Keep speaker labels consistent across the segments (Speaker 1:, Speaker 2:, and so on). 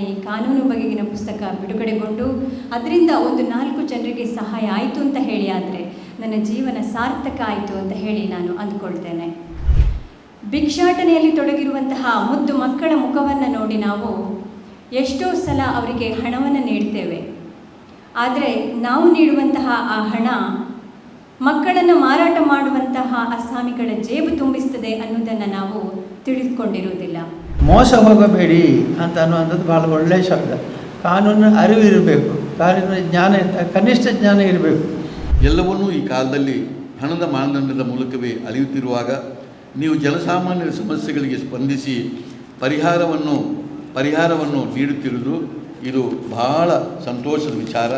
Speaker 1: ಈ ಕಾನೂನು ಬಗೆಗಿನ ಪುಸ್ತಕ ಬಿಡುಗಡೆಗೊಂಡು ಅದರಿಂದ ಒಂದು ನಾಲ್ಕು ಜನರಿಗೆ ಸಹಾಯ ಆಯಿತು ಅಂತ ಹೇಳಿ ಆದರೆ ನನ್ನ ಜೀವನ ಸಾರ್ಥಕ ಆಯಿತು ಅಂತ ಹೇಳಿ ನಾನು ಅಂದ್ಕೊಳ್ತೇನೆ. ಭಿಕ್ಷಾಟನೆಯಲ್ಲಿ ತೊಡಗಿರುವಂತಹ ಮುದ್ದು ಮಕ್ಕಳ ಮುಖವನ್ನು ನೋಡಿ ನಾವು ಎಷ್ಟೋ ಸಲ ಅವರಿಗೆ ಹಣವನ್ನು ನೀಡ್ತೇವೆ. ಆದರೆ ನಾವು ನೀಡುವಂತಹ ಆ ಹಣ ಮಕ್ಕಳನ್ನು ಮಾರಾಟ ಮಾಡುವಂತಹ ಅಸ್ಸಾಮಿಗಳ ಜೇಬು ತುಂಬಿಸ್ತದೆ ಅನ್ನೋದನ್ನು ನಾವು ತಿಳಿದುಕೊಂಡಿರುವುದಿಲ್ಲ.
Speaker 2: ಮೋಸ ಹೋಗಬೇಡಿ ಅಂತ ಅನ್ನುವಂಥದ್ದು ಭಾಳ ಒಳ್ಳೆಯ ಶಬ್ದ. ಕಾನೂನು ಅರಿವಿರಬೇಕು ಕಾನೂನು ಜ್ಞಾನ ಇರ್ತ- ಕನಿಷ್ಠ ಜ್ಞಾನ ಇರಬೇಕು.
Speaker 3: ಎಲ್ಲವನ್ನೂ ಈ ಕಾಲದಲ್ಲಿ ಹಣದ ಮಾನದಂಡದ ಮೂಲಕವೇ ಅಳೆಯುತ್ತಿರುವಾಗ ನೀವು ಜನಸಾಮಾನ್ಯರ ಸಮಸ್ಯೆಗಳಿಗೆ ಸ್ಪಂದಿಸಿ ಪರಿಹಾರವನ್ನು ಪರಿಹಾರವನ್ನು ನೀಡುತ್ತಿರುವುದು ಇದು ಬಹಳ ಸಂತೋಷದ ವಿಚಾರ.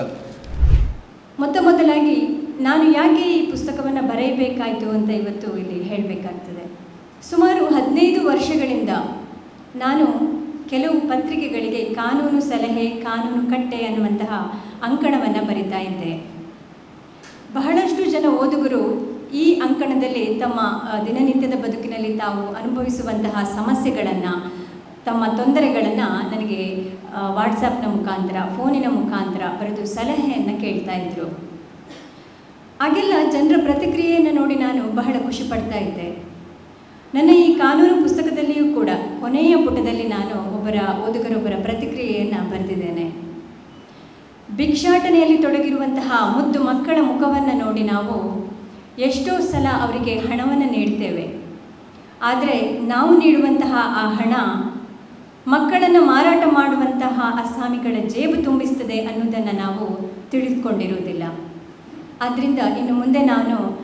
Speaker 1: ಮೊತ್ತ ಮೊದಲಾಗಿ ನಾನು ಯಾಕೆ ಈ ಪುಸ್ತಕವನ್ನು ಬರೆಯಬೇಕಾಯಿತು ಅಂತ ಇವತ್ತು ಇಲ್ಲಿ ಹೇಳಬೇಕಾಗ್ತದೆ. ಸುಮಾರು ಹದಿನೈದು ವರ್ಷಗಳಿಂದ ನಾನು ಕೆಲವು ಪತ್ರಿಕೆಗಳಿಗೆ ಕಾನೂನು ಸಲಹೆ, ಕಾನೂನು ಕಟ್ಟೆ ಅನ್ನುವಂತಹ ಅಂಕಣವನ್ನು ಬರಿತಾ ಇದ್ದೆ. ಬಹಳಷ್ಟು ಜನ ಓದುಗರು ಈ ಅಂಕಣದಲ್ಲಿ ತಮ್ಮ ದಿನನಿತ್ಯದ ಬದುಕಿನಲ್ಲಿ ತಾವು ಅನುಭವಿಸುವಂತಹ ಸಮಸ್ಯೆಗಳನ್ನು, ತಮ್ಮ ತೊಂದರೆಗಳನ್ನು ನನಗೆ ವಾಟ್ಸಪ್ನ ಮುಖಾಂತರ, ಫೋನಿನ ಮುಖಾಂತರ ಬರೆದು ಸಲಹೆಯನ್ನು ಕೇಳ್ತಾ ಇದ್ದರು ಆಗೆಲ್ಲ ಜನರ ಪ್ರತಿಕ್ರಿಯೆಯನ್ನು ನೋಡಿ ನಾನು ಬಹಳ ಖುಷಿ ಪಡ್ತಾ ಇದ್ದೆ. ನನ್ನ ಈ ಕಾನೂನು ಪುಸ್ತಕದಲ್ಲಿಯೂ ಕೂಡ ಕೊನೆಯ ಪುಟದಲ್ಲಿ ನಾನು ಒಬ್ಬರ ಓದುಗರೊಬ್ಬರ ಪ್ರತಿಕ್ರಿಯೆಯನ್ನು ಬರೆದಿದ್ದೇನೆ. ಭಿಕ್ಷಾಟನೆಯಲ್ಲಿ ತೊಡಗಿರುವಂತಹ ಮುದ್ದು ಮಕ್ಕಳ ಮುಖವನ್ನು ನೋಡಿ ನಾವು ಎಷ್ಟೋ ಸಲ ಅವರಿಗೆ ಹಣವನ್ನು ನೀಡ್ತೇವೆ. ಆದರೆ ನಾವು ನೀಡುವಂತಹ ಆ ಹಣ ಮಕ್ಕಳನ್ನು ಮಾರಾಟ ಮಾಡುವಂತಹ ಅಸ್ಸಾಮಿಗಳ ಜೇಬು ತುಂಬಿಸ್ತದೆ ಅನ್ನೋದನ್ನು ನಾವು ತಿಳಿದುಕೊಂಡಿರುವುದಿಲ್ಲ. ಆದ್ದರಿಂದ ಇನ್ನು ಮುಂದೆ ನಾನು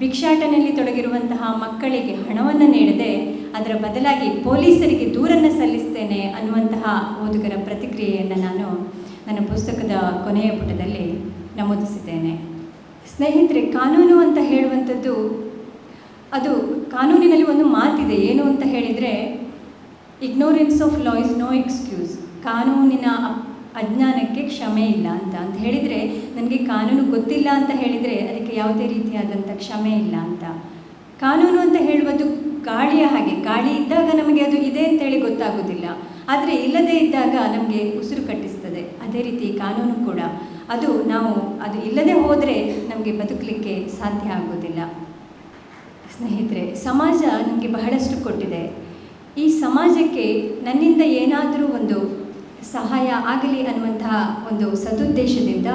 Speaker 1: ಭಿಕ್ಷಾಟನೆಯಲ್ಲಿ ತೊಡಗಿರುವಂತಹ ಮಕ್ಕಳಿಗೆ ಹಣವನ್ನು ನೀಡದೆ ಅದರ ಬದಲಾಗಿ ಪೊಲೀಸರಿಗೆ ದೂರನ್ನು ಸಲ್ಲಿಸ್ತೇನೆ ಅನ್ನುವಂತಹ ಓದುಗರ ಪ್ರತಿಕ್ರಿಯೆಯನ್ನು ನಾನು ನನ್ನ ಪುಸ್ತಕದ ಕೊನೆಯ ಪುಟದಲ್ಲಿ ನಮೂದಿಸಿದ್ದೇನೆ. ಸ್ನೇಹಿತರೆ, ಕಾನೂನು ಅಂತ ಹೇಳುವಂಥದ್ದು ಅದು ಕಾನೂನಿನಲ್ಲಿ ಒಂದು ಮಾತಿದೆ. ಏನು ಅಂತ ಹೇಳಿದರೆ ignorance of law is no excuse ಕಾನೂನಿನ ಅಜ್ಞಾನಕ್ಕೆ ಕ್ಷಮೆ ಇಲ್ಲ ಅಂತ. ಅಂತ ಹೇಳಿದರೆ ನನಗೆ ಕಾನೂನು ಗೊತ್ತಿಲ್ಲ ಅಂತ ಹೇಳಿದರೆ ಅದಕ್ಕೆ ಯಾವುದೇ ರೀತಿಯಾದಂಥ ಕ್ಷಮೆ ಇಲ್ಲ ಅಂತ. ಕಾನೂನು ಅಂತ ಹೇಳುವುದು ಗಾಳಿಯ ಹಾಗೆ. ಗಾಳಿ ಇದ್ದಾಗ ನಮಗೆ ಅದು ಇದೆ ಅಂತೇಳಿ ಗೊತ್ತಾಗೋದಿಲ್ಲ. ಆದರೆ ಇಲ್ಲದೇ ಇದ್ದಾಗ ನಮಗೆ ಉಸಿರು ಕಟ್ಟಿಸ್ತದೆ. ಅದೇ ರೀತಿ ಕಾನೂನು ಕೂಡ. ಅದು ನಾವು ಅದು ಇಲ್ಲದೆ ಹೋದರೆ ನಮಗೆ ಬದುಕಲಿಕ್ಕೆ ಸಾಧ್ಯ ಆಗೋದಿಲ್ಲ. ಸ್ನೇಹಿತರೆ, ಸಮಾಜ ನನಗೆ ಬಹಳಷ್ಟು ಕೊಟ್ಟಿದೆ. ಈ ಸಮಾಜಕ್ಕೆ ನನ್ನಿಂದ ಏನಾದರೂ ಒಂದು ಸಹಾಯ ಆಗಲಿ ಅನ್ನುವಂತಹ ಒಂದು ಸದುದ್ದೇಶದಿಂದ,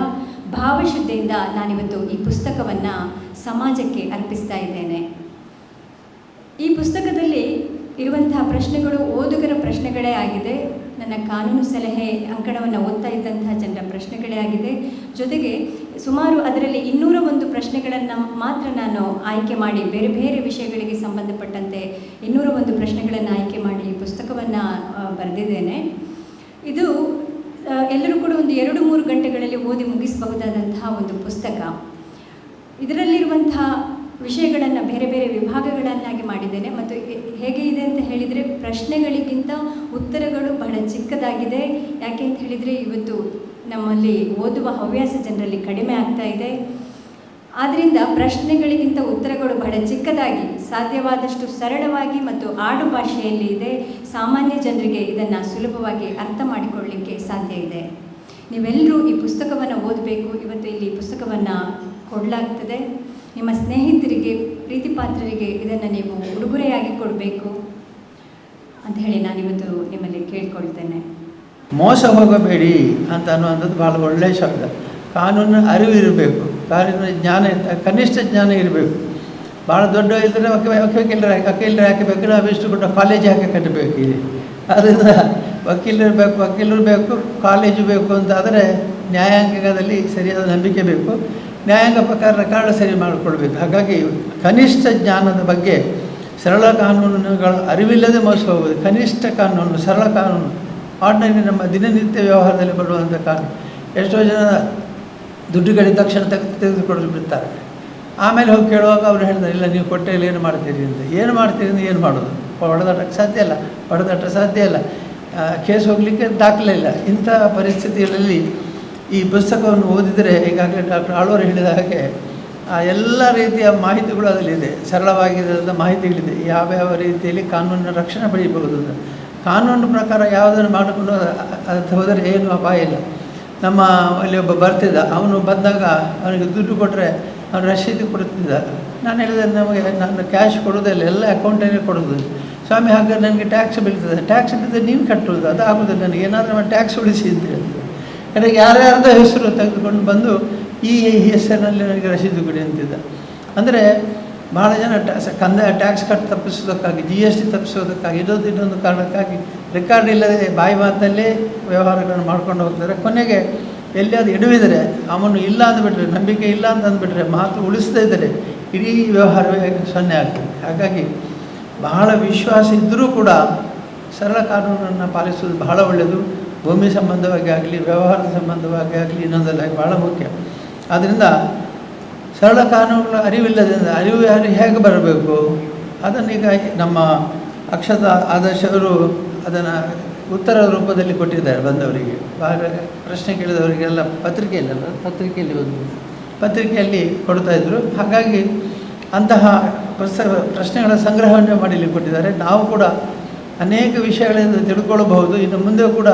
Speaker 1: ಭಾವಶುದ್ಧಿಯಿಂದ ನಾನಿವತ್ತು ಈ ಪುಸ್ತಕವನ್ನು ಸಮಾಜಕ್ಕೆ ಅರ್ಪಿಸ್ತಾ ಇದ್ದೇನೆ. ಈ ಪುಸ್ತಕದಲ್ಲಿ ಇರುವಂತಹ ಪ್ರಶ್ನೆಗಳು ಓದುಗರ ಪ್ರಶ್ನೆಗಳೇ ಆಗಿದೆ. ನನ್ನ ಕಾನೂನು ಸಲಹೆ ಅಂಕಣವನ್ನು ಓದ್ತಾ ಇದ್ದಂತಹ ಜನರ ಪ್ರಶ್ನೆಗಳೇ ಆಗಿದೆ. ಜೊತೆಗೆ ಸುಮಾರು ಅದರಲ್ಲಿ ಇನ್ನೂರ ಒಂದು ಪ್ರಶ್ನೆಗಳನ್ನು ಮಾತ್ರ ನಾನು ಆಯ್ಕೆ ಮಾಡಿ ಬೇರೆ ಬೇರೆ ವಿಷಯಗಳಿಗೆ ಸಂಬಂಧಪಟ್ಟಂತೆ ಇನ್ನೂರ ಒಂದು ಪ್ರಶ್ನೆಗಳನ್ನು ಆಯ್ಕೆ ಮಾಡಿ ಈ ಪುಸ್ತಕವನ್ನು ಬರೆದಿದ್ದೇನೆ. ಇದು ಎಲ್ಲರೂ ಕೂಡ ಒಂದು ಎರಡು ಮೂರು ಗಂಟೆಗಳಲ್ಲಿ ಓದಿ ಮುಗಿಸಬಹುದಾದಂತಹ ಒಂದು ಪುಸ್ತಕ. ಇದರಲ್ಲಿರುವಂತಹ ವಿಷಯಗಳನ್ನು ಬೇರೆ ಬೇರೆ ವಿಭಾಗಗಳನ್ನಾಗಿ ಮಾಡಿದ್ದೇನೆ. ಮತ್ತು ಹೇಗೆ ಇದೆ ಅಂತ ಹೇಳಿದರೆ, ಪ್ರಶ್ನೆಗಳಿಗಿಂತ ಉತ್ತರಗಳು ಬಹಳ ಚಿಕ್ಕದಾಗಿದೆ. ಯಾಕೆ ಅಂತ ಹೇಳಿದರೆ, ಇವತ್ತು ನಮ್ಮಲ್ಲಿ ಓದುವ ಹವ್ಯಾಸ ಜನರಲ್ಲಿ ಕಡಿಮೆ ಆಗ್ತಾ ಇದೆ. ಆದ್ದರಿಂದ ಪ್ರಶ್ನೆಗಳಿಗಿಂತ ಉತ್ತರಗಳು ಬಹಳ ಚಿಕ್ಕದಾಗಿ ಸಾಧ್ಯವಾದಷ್ಟು ಸರಳವಾಗಿ ಮತ್ತು ಆಡು ಭಾಷೆಯಲ್ಲಿ ಇದೆ. ಸಾಮಾನ್ಯ ಜನರಿಗೆ ಇದನ್ನು ಸುಲಭವಾಗಿ ಅರ್ಥ ಮಾಡಿಕೊಳ್ಳಲಿಕ್ಕೆ ಸಾಧ್ಯ ಇದೆ. ನೀವೆಲ್ಲರೂ ಈ ಪುಸ್ತಕವನ್ನು ಓದಬೇಕು. ಇವತ್ತು ಇಲ್ಲಿ ಪುಸ್ತಕವನ್ನು ಕೊಡಲಾಗ್ತದೆ. ನಿಮ್ಮ ಸ್ನೇಹಿತರಿಗೆ, ಪ್ರೀತಿಪಾತ್ರರಿಗೆ ಇದನ್ನು ನೀವು ಉಡುಗೊರೆಯಾಗಿ ಕೊಡಬೇಕು ಅಂತ ಹೇಳಿ ನಾನು ಇವತ್ತು ನಿಮ್ಮಲ್ಲಿ ಕೇಳ್ಕೊಳ್ತೇನೆ.
Speaker 2: ಮೋಸ ಹೋಗಬೇಡಿ ಅಂತ ಅನ್ನುವಂಥದ್ದು ಭಾಳ ಒಳ್ಳೆಯ ಶಬ್ದ. ಕಾನೂನು ಅರಿವು ಇರಬೇಕು ಜ್ಞಾನ ಇರ್ತ- ಕನಿಷ್ಠ ಜ್ಞಾನ ಇರಬೇಕು. ಭಾಳ ದೊಡ್ಡ ಇದ್ದರೆ ವಕೀಲರ, ವಕೀಲರು ಹಾಕಬೇಕು ನಾವು ಇಷ್ಟು ಕೊಟ್ಟು ಕಾಲೇಜ್ ಹಾಕಿ ಕಟ್ಟಬೇಕು ಇಲ್ಲಿ. ಅದರಿಂದ ವಕೀಲರು ಬೇಕು ವಕೀಲರು ಬೇಕು ಕಾಲೇಜು ಬೇಕು ಅಂತಾದರೆ ನ್ಯಾಯಾಂಗದಲ್ಲಿ ಸರಿಯಾದ ನಂಬಿಕೆ ಬೇಕು. ನ್ಯಾಯಾಂಗ ಪ್ರಕಾರ ರೆಕಾರ್ಡ್ ಸರಿ ಮಾಡಿಕೊಳ್ಬೇಕು ಹಾಗಾಗಿ ಕನಿಷ್ಠ ಜ್ಞಾನದ ಬಗ್ಗೆ ಸರಳ ಕಾನೂನುಗಳ ಅರಿವಿಲ್ಲದೆ ಮೋಸ ಹೋಗುವುದು. ಕನಿಷ್ಠ ಕಾನೂನು, ಸರಳ ಕಾನೂನು. ಆರ್ಡಿನರಿ ನಮ್ಮ ದಿನನಿತ್ಯ ವ್ಯವಹಾರದಲ್ಲಿ ಬರುವಂಥ ಕಾನೂನು. ಎಷ್ಟೋ ಜನ ದುಡ್ಡುಗಳಿಗೆ ತಕ್ಷಣ ತೆಗೆದು ತೆಗೆದುಕೊಂಡು ಬಿಡ್ತಾರೆ. ಆಮೇಲೆ ಹೋಗಿ ಕೇಳುವಾಗ ಅವರು ಹೇಳಿದ್ರು ಇಲ್ಲ, ನೀವು ಕೊಟ್ಟೆಯಲ್ಲಿ ಏನು ಮಾಡ್ತೀರಿ ಅಂತ. ಏನು ಮಾಡ್ತೀರಿ ಅಂತ, ಏನು ಮಾಡೋದು? ಹೊಡೆದಾಟಕ್ಕೆ ಸಾಧ್ಯ ಇಲ್ಲ ಹೊಡೆದಾಟ ಸಾಧ್ಯ ಇಲ್ಲ. ಕೇಸ್ ಹೋಗಲಿಕ್ಕೆ ದಾಖಲೆ ಇಲ್ಲ. ಇಂಥ ಪರಿಸ್ಥಿತಿಗಳಲ್ಲಿ ಈ ಪುಸ್ತಕವನ್ನು ಓದಿದರೆ ಈಗಾಗಲೇ ಡಾಕ್ಟರ್ ಆಳ್ವರು ಹೇಳಿದ ಹಾಗೆ, ಆ ಎಲ್ಲ ರೀತಿಯ ಮಾಹಿತಿಗಳು ಅದರಲ್ಲಿದೆ ಸರಳವಾಗಿರೋದ ಮಾಹಿತಿಗಳಿದೆ. ಯಾವ್ಯಾವ ರೀತಿಯಲ್ಲಿ ಕಾನೂನಿನ ರಕ್ಷಣೆ ಪಡೆಯಬಹುದು ಕಾನೂನು ಪ್ರಕಾರ ಯಾವುದನ್ನು ಮಾಡಿಕೊಂಡು ಅದು ಹೋದರೆ ಏನು ಅಪಾಯ ಇಲ್ಲ. ನಮ್ಮ ಅಲ್ಲಿ ಒಬ್ಬ ಬರ್ತಿದ್ದ. ಅವನು ಬಂದಾಗ ಅವನಿಗೆ ದುಡ್ಡು ಕೊಟ್ಟರೆ ಅವನು ರಶೀದಿ ಕೊಡುತ್ತಿದ್ದ. ನಾನು ಹೇಳಿದೆ, ನಮಗೆ ನಾನು ಕ್ಯಾಶ್ ಕೊಡೋದಿಲ್ಲ ಎಲ್ಲ ಅಕೌಂಟಲ್ಲೇ ಕೊಡೋದು ಸ್ವಾಮಿ, ಹಾಗಾದ್ರೆ ನನಗೆ ಟ್ಯಾಕ್ಸ್ ಬೀಳ್ತದೆ ಟ್ಯಾಕ್ಸ್ ಬಿದ್ದರೆ ನೀವು ಕಟ್ಟೋದು ಅದು ಆಗೋದಿಲ್ಲ. ನನಗೆ ಏನಾದರೂ ನಾನು ಟ್ಯಾಕ್ಸ್ ಉಳಿಸಿ ಅಂತ ಹೇಳಿದೆ. ಕಡೆಗೆ ಯಾರ್ಯಾರ್ದ ಹೆಸರು ತೆಗೆದುಕೊಂಡು ಬಂದು ಈ ಹೆಸರಿನಲ್ಲಿ ನನಗೆ ರಶೀದಿ ಕೊಡಿ ಅಂತಿದ್ದ. ಅಂದರೆ ಭಾಳ ಜನ ಟ್ಯಾಕ್ಸ್ ಕಂದಾಯ ಟ್ಯಾಕ್ಸ್ ಕಟ್ ತಪ್ಪಿಸೋದಕ್ಕಾಗಿ ಜಿ ಎಸ್ ಟಿ ತಪ್ಪಿಸೋದಕ್ಕಾಗಿ ಇದೊಂದು ಇನ್ನೊಂದು ಕಾರಣಕ್ಕಾಗಿ ರೆಕಾರ್ಡ್ ಇಲ್ಲದೆ ಬಾಯಿ ಮಾತಲ್ಲೇ ವ್ಯವಹಾರಗಳನ್ನು ಮಾಡ್ಕೊಂಡು ಹೋಗ್ತಾರೆ. ಕೊನೆಗೆ ಎಲ್ಲಿಯಾದ್ರು ಎಡವಿದರೆ ಅವನು ಇಲ್ಲ ಅಂದ್ಬಿಟ್ರೆ ನಂಬಿಕೆ ಇಲ್ಲ ಅಂತ ಅಂದ್ಬಿಟ್ರೆ, ಮಾತು ಉಳಿಸ್ತಾ ಇದ್ದರೆ ಇಡೀ ವ್ಯವಹಾರವೇ ಸೊನ್ನೆ ಆಗ್ತದೆ. ಹಾಗಾಗಿ ಬಹಳ ವಿಶ್ವಾಸ ಇದ್ದರೂ ಕೂಡ ಸರಳ ಕಾನೂನನ್ನು ಪಾಲಿಸುವುದು ಬಹಳ ಒಳ್ಳೆಯದು. ಭೂಮಿ ಸಂಬಂಧವಾಗಿ ಆಗಲಿ, ವ್ಯವಹಾರದ ಸಂಬಂಧವಾಗಿ ಆಗಲಿ ಇನ್ನೊಂದಲ್ಲ ಬಹಳ ಮುಖ್ಯ. ಆದ್ದರಿಂದ ಸರಳ ಕಾನೂನುಗಳ ಅರಿವಿಲ್ಲದಿಂದ ಅರಿವು ಯಾರು ಹೇಗೆ ಬರಬೇಕು? ಅದನ್ನೀಗ ನಮ್ಮ ಅಕ್ಷತ ಆದರ್ಶವರು ಅದನ್ನು ಉತ್ತರ ರೂಪದಲ್ಲಿ ಕೊಟ್ಟಿದ್ದಾರೆ ಬಂದವರಿಗೆ. ಪ್ರಶ್ನೆ ಕೇಳಿದವರಿಗೆಲ್ಲ ಪತ್ರಿಕೆಯಲ್ಲ ಪತ್ರಿಕೆಯಲ್ಲಿ ಒಂದು ಪತ್ರಿಕೆಯಲ್ಲಿ ಕೊಡ್ತಾ ಇದ್ದರು ಹಾಗಾಗಿ ಅಂತಹ ಪ್ರಸ, ಪ್ರಶ್ನೆಗಳ ಸಂಗ್ರಹವನ್ನು ಮಾಡಲಿಕ್ಕೆ ಕೊಟ್ಟಿದ್ದಾರೆ. ನಾವು ಕೂಡ ಅನೇಕ ವಿಷಯಗಳಿಂದ ತಿಳ್ಕೊಳ್ಬಹುದು. ಇನ್ನು ಮುಂದೆ ಕೂಡ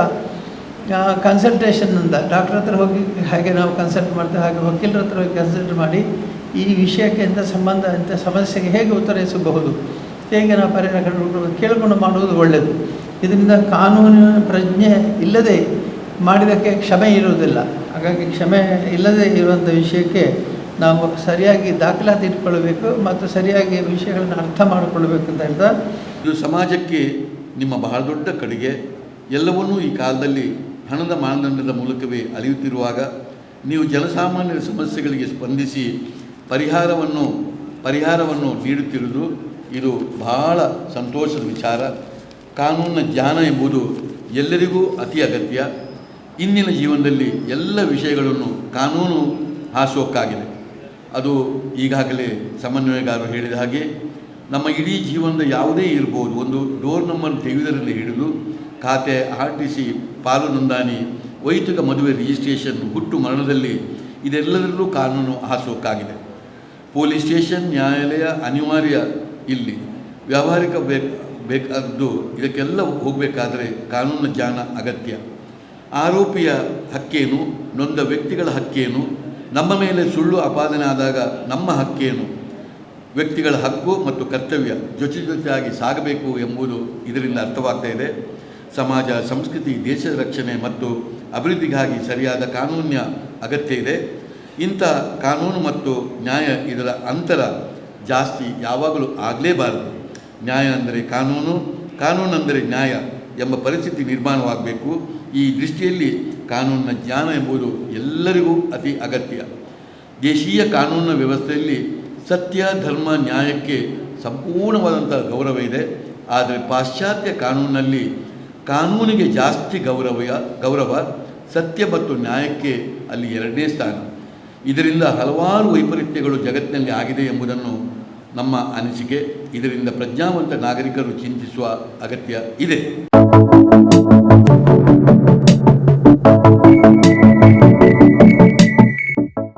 Speaker 2: ಕನ್ಸಲ್ಟೇಷನ್ನಿಂದ ಡಾಕ್ಟ್ರ್ ಹತ್ರ ಹೋಗಿ ಹಾಗೆ ನಾವು ಕನ್ಸಲ್ಟ್ ಮಾಡ್ತೇವೆ ಹಾಗೆ ವಕೀಲರ ಹತ್ರ ಹೋಗಿ ಕನ್ಸಲ್ಟ್ ಮಾಡಿ ಈ ವಿಷಯಕ್ಕೆ ಎಂಥ ಸಂಬಂಧ ಎಂಥ ಸಮಸ್ಯೆಗೆ ಹೇಗೆ ಉತ್ತರಿಸಬಹುದು. ಹೇಗೆ ನಾವು ಪರಿಹಾರ ಕಂಡುಕೊಂಡು ಕೇಳಿಕೊಂಡು ಮಾಡುವುದು ಒಳ್ಳೆಯದು ಇದರಿಂದ ಕಾನೂನಿನ ಪ್ರಜ್ಞೆ ಇಲ್ಲದೆ ಮಾಡಿದಕ್ಕೆ ಕ್ಷಮೆ ಇರುವುದಿಲ್ಲ. ಹಾಗಾಗಿ ಕ್ಷಮೆ ಇಲ್ಲದೆ ಇರುವಂಥ ವಿಷಯಕ್ಕೆ ನಾವು ಸರಿಯಾಗಿ ದಾಖಲಾತಿ ಇಟ್ಕೊಳ್ಬೇಕು ಮತ್ತು ಸರಿಯಾಗಿ ವಿಷಯಗಳನ್ನು ಅರ್ಥ ಮಾಡಿಕೊಳ್ಬೇಕು ಅಂತ ಹೇಳ್ತಾ
Speaker 3: ಇದು ಸಮಾಜಕ್ಕೆ ನಿಮ್ಮ ಬಹಳ ದೊಡ್ಡ ಕಡೆಗೆ. ಎಲ್ಲವನ್ನೂ ಈ ಕಾಲದಲ್ಲಿ ಹಣದ ಮಾನದಂಡದ ಮೂಲಕವೇ ಅಲಿಯುತ್ತಿರುವಾಗ ನೀವು ಜನಸಾಮಾನ್ಯರ ಸಮಸ್ಯೆಗಳಿಗೆ ಸ್ಪಂದಿಸಿ ಪರಿಹಾರವನ್ನು ಪರಿಹಾರವನ್ನು ನೀಡುತ್ತಿರುವುದು ಇದು ಬಹಳ ಸಂತೋಷದ ವಿಚಾರ. ಕಾನೂನಿನ ಜ್ಞಾನ ಎಂಬುದು ಎಲ್ಲರಿಗೂ ಅತಿ ಅಗತ್ಯ. ಇಂದಿನ ಜೀವನದಲ್ಲಿ ಎಲ್ಲ ವಿಷಯಗಳನ್ನು ಕಾನೂನು ಹಾಸೋಕ್ಕಾಗಿದೆ. ಅದು ಈಗಾಗಲೇ ಸಮನ್ವಯಗಾರರು ಹೇಳಿದ ಹಾಗೆ, ನಮ್ಮ ಇಡೀ ಜೀವನದ ಯಾವುದೇ ಇರ್ಬೋದು, ಒಂದು ಡೋರ್ ನಂಬರ್ ತೆಗೆಯುವುದರಲ್ಲಿ ಹಿಡಿದು ಖಾತೆ, ಆರ್ ಟಿ ಸಿ, ಪಾಲು ನೋಂದಣಿ, ವೈಯಕ್ತಿಕ ಮದುವೆ ರಿಜಿಸ್ಟ್ರೇಷನ್, ಹುಟ್ಟು ಮರಣದಲ್ಲಿ ಇದೆಲ್ಲದರಲ್ಲೂ ಕಾನೂನು ಹಾಸೋಕ್ಕಾಗಿದೆ. ಪೊಲೀಸ್ ಸ್ಟೇಷನ್, ನ್ಯಾಯಾಲಯ, ಅನಿವಾರ್ಯ ಇಲ್ಲಿ ವ್ಯಾವಹಾರಿಕ ಬೇಕು, ಬೇಕಾದ್ದು ಇದಕ್ಕೆಲ್ಲ ಹೋಗಬೇಕಾದರೆ ಕಾನೂನು ಜ್ಞಾನ ಅಗತ್ಯ. ಆರೋಪಿಯ ಹಕ್ಕೇನು? ನೊಂದ ವ್ಯಕ್ತಿಗಳ ಹಕ್ಕೇನು? ನಮ್ಮ ಮೇಲೆ ಸುಳ್ಳು ಅಪಾದನೆ ಆದಾಗ ನಮ್ಮ ಹಕ್ಕೇನು? ವ್ಯಕ್ತಿಗಳ ಹಕ್ಕು ಮತ್ತು ಕರ್ತವ್ಯ ಜೊತೆ ಜೊತೆಯಾಗಿ ಸಾಗಬೇಕು ಎಂಬುದು ಇದರಿಂದ ಅರ್ಥವಾಗ್ತಾ ಇದೆ. ಸಮಾಜ, ಸಂಸ್ಕೃತಿ ದೇಶದ ರಕ್ಷಣೆ ಮತ್ತು ಅಭಿವೃದ್ಧಿಗಾಗಿ ಸರಿಯಾದ ಕಾನೂನಿನ ಅಗತ್ಯ ಇದೆ. ಇಂಥ ಕಾನೂನು ಮತ್ತು ನ್ಯಾಯ ಇದರ ಅಂತರ ಜಾಸ್ತಿ ಯಾವಾಗಲೂ ಆಗಲೇಬಾರದು. ನ್ಯಾಯ ಅಂದರೆ ಕಾನೂನು ಕಾನೂನು ಅಂದರೆ ನ್ಯಾಯ ಎಂಬ ಪರಿಸ್ಥಿತಿ ನಿರ್ಮಾಣವಾಗಬೇಕು. ಈ ದೃಷ್ಟಿಯಲ್ಲಿ ಕಾನೂನಿನ ಜ್ಞಾನ ಎಂಬುದು ಎಲ್ಲರಿಗೂ ಅತಿ ಅಗತ್ಯ. ದೇಶೀಯ ಕಾನೂನಿನ ವ್ಯವಸ್ಥೆಯಲ್ಲಿ ಸತ್ಯ, ಧರ್ಮ, ನ್ಯಾಯಕ್ಕೆ ಸಂಪೂರ್ಣವಾದಂಥ ಗೌರವ ಇದೆ. ಆದರೆ ಪಾಶ್ಚಾತ್ಯ ಕಾನೂನಿನಲ್ಲಿ ಕಾನೂನಿಗೆ ಜಾಸ್ತಿ ಗೌರವ ಗೌರವ ಸತ್ಯ ಮತ್ತು ನ್ಯಾಯಕ್ಕೆ ಅಲ್ಲಿ ಎರಡನೇ ಸ್ಥಾನ. ಇದರಿಂದ ಹಲವಾರು ವೈಪರೀತ್ಯಗಳು ಜಗತ್ತಿನಲ್ಲಿ ಆಗಿದೆ ಎಂಬುದನ್ನು ನಮ್ಮ ಅನಿಸಿಕೆ ಇದರಿಂದ ಪ್ರಜ್ಞಾವಂತ ನಾಗರಿಕರು ಚಿಂತಿಸುವ ಅಗತ್ಯ ಇದೆ.